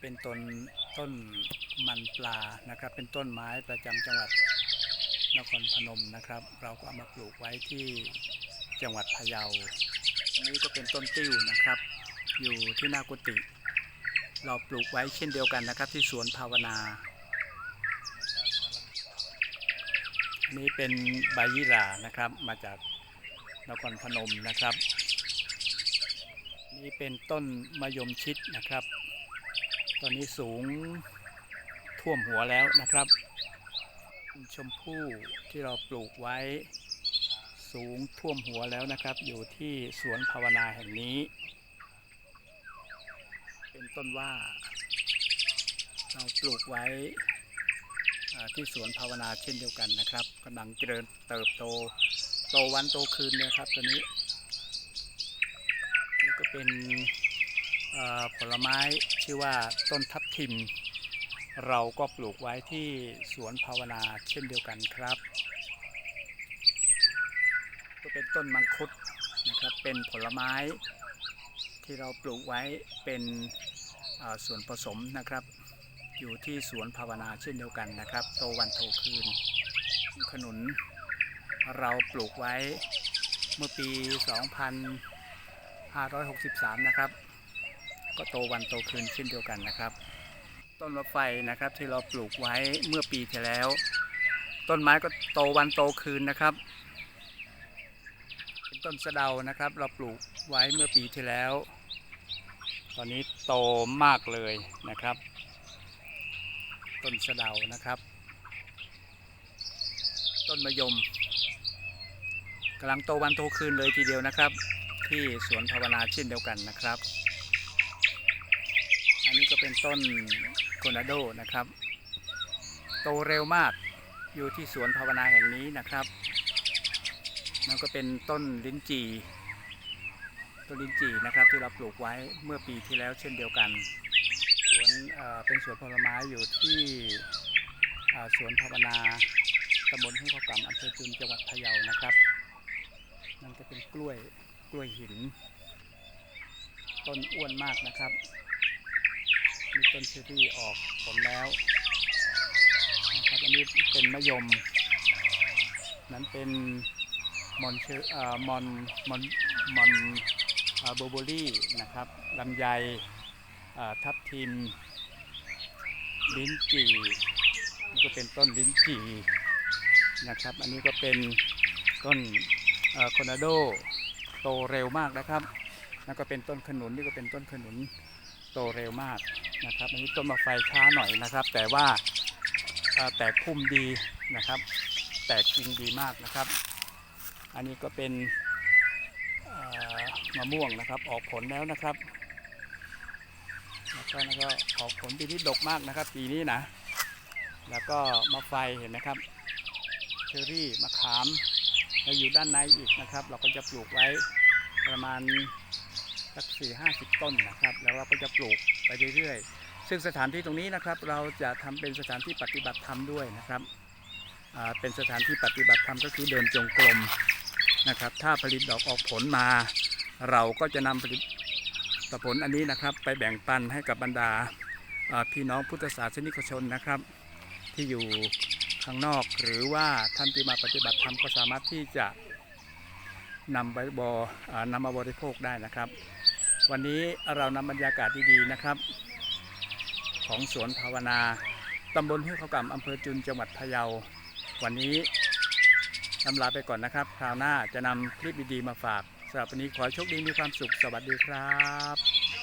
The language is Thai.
เป็นต้นต้นมันปลานะครับ เป็นต้นไม้ประจำจังหวัดนครพนมนะครับ เราก็เอามาปลูกไว้ที่จังหวัดพะเยาอันนี้ก็เป็นต้นติ้วนะครับ อยู่ที่หน้ากุฏิเราปลูกไว้เช่นเดียวกันนะครับ ที่สวนภาวนานนี้เป็นใบยี่หร่านะครับ มาจากนครพนมนะครับ นี่เป็นต้นมะยมชิดนะครับ ตอนนี้สูงท่วมหัวแล้วนะครับ ชมพู่ที่เราปลูกไว้สูงท่วมหัวแล้วนะครับ อยู่ที่สวนภาวนาแห่งนี้ เป็นต้นว่า เราปลูกไว้ที่สวนภาวนาเช่นเดียวกันนะครับกำลังเจริญเติบโตโตวันโตคืนเลยครับตัวนี้นี่ก็เป็น ผลไม้ชื่อว่าต้นทับทิม เราก็ปลูกไว้ที่สวนภาวนาเช่นเดียวกันครับ ก็เป็นต้นมังคุดนะครับเป็นผลไม้ที่เราปลูกไว้เป็นส่วนผสมนะครับ อยู่ที่สวนภาวนาเช่นเดียวกันนะครับ โตวันโตคืน ขนุนเราปลูกไว้เมื่อปี 2563 นะครับ ก็โตวันโตคืนเช่นเดียวกันนะครับ ต้นมะไฟนะครับที่เราปลูกไว้เมื่อปีที่แล้ว ต้นไม้ก็โตวันโตคืนนะครับเป็นต้นสะเดานะครับ เราปลูกไว้เมื่อปีที่แล้ว ตอนนี้โตมากเลยนะครับ ต้นสะเดานะครับ ต้นมะยมกำลังโตวันโตคืนเลยทีเดียวนะครับ ที่สวนภาวนาเช่นเดียวกันนะครับ เป็นต้นโคนาโดนะครับ โตเร็วมากอยู่ที่สวนภาวนาแห่งนี้นะครับนั่นก็เป็นต้นลิ้นจี่ต้นลิ้นจี่นะครับที่เราปลูกไว้เมื่อปีที่แล้วเช่นเดียวกัน สวนเเป็นสวนผลไม้อยู่ที่สวนภาวนาตำบลห้วยข้าวกำอำเภอจุนจังหวัดพะเยานะครับ นั่นก็เป็นกล้วยกล้วยหิน ต้นอ้วนมากนะครับ มีต้นเชอรี่ออกผลแล้วนะครับอันนี้เป็นมะยม นั้นเป็นมอนเชอเอ่อมอนมอนมอนเอ่อโบโบลี่นะครับลำไยทับทิม ลิ้นจี่นี่ก็เป็นต้นลิ้นจี่นะครับ อันนี้ก็เป็นต้นโคนาโดโตเร็วมากนะครับ แล้วก็เป็นต้นขนุนนี่ก็เป็นต้นขนุน โตเร็วมากนะครับ อันนี้ต้นมะไฟช้าหน่อยนะครับ แต่ว่าแตกพุ่มดีนะครับ แตกกิ่งดีมากนะครับ อันนี้ก็เป็นมะม่วงนะครับออกผลแล้วนะครับแล้วก็แล้วก็ออกผลปีนี้ดกมากนะครับ ปีนี้นะ แล้วก็มะไฟเห็นนะครับเชอรี่มะขามแล้วอยู่ด้านในอีกนะครับ เราก็จะปลูกไว้ประมาณ สักสี่ห้าสิบต้นนะครับ แล้วเราก็จะปลูกไปเรื่อยๆ ซึ่งสถานที่ตรงนี้นะครับ เราจะทำเป็นสถานที่ปฏิบัติธรรมด้วยนะครับเป็นสถานที่ปฏิบัติธรรมก็คือเดินจงกรมนะครับ ถ้าผลิตดอกออกผลมา เราก็จะนำผลิตผลอันนี้นะครับ ไปแบ่งปันให้กับบรรดาพี่น้องพุทธศาสนิกชนนะครับ ที่อยู่ข้างนอกหรือว่าท่านที่มาปฏิบัติธรรมก็สามารถที่จะนำไปบอนำมาบริโภคได้นะครับ วันนี้เรานำบรรยากาศดีๆนะครับ ของสวนภาวนาตำบลห้วยเขากำอำเภอจุนจังหวัดพะเยา วันนี้ลำลาไปก่อนนะครับ คราวหน้าจะนำคลิปดีๆมาฝากสำหรับวันนี้ขอโชคดีมีความสุขสวัสดีครับ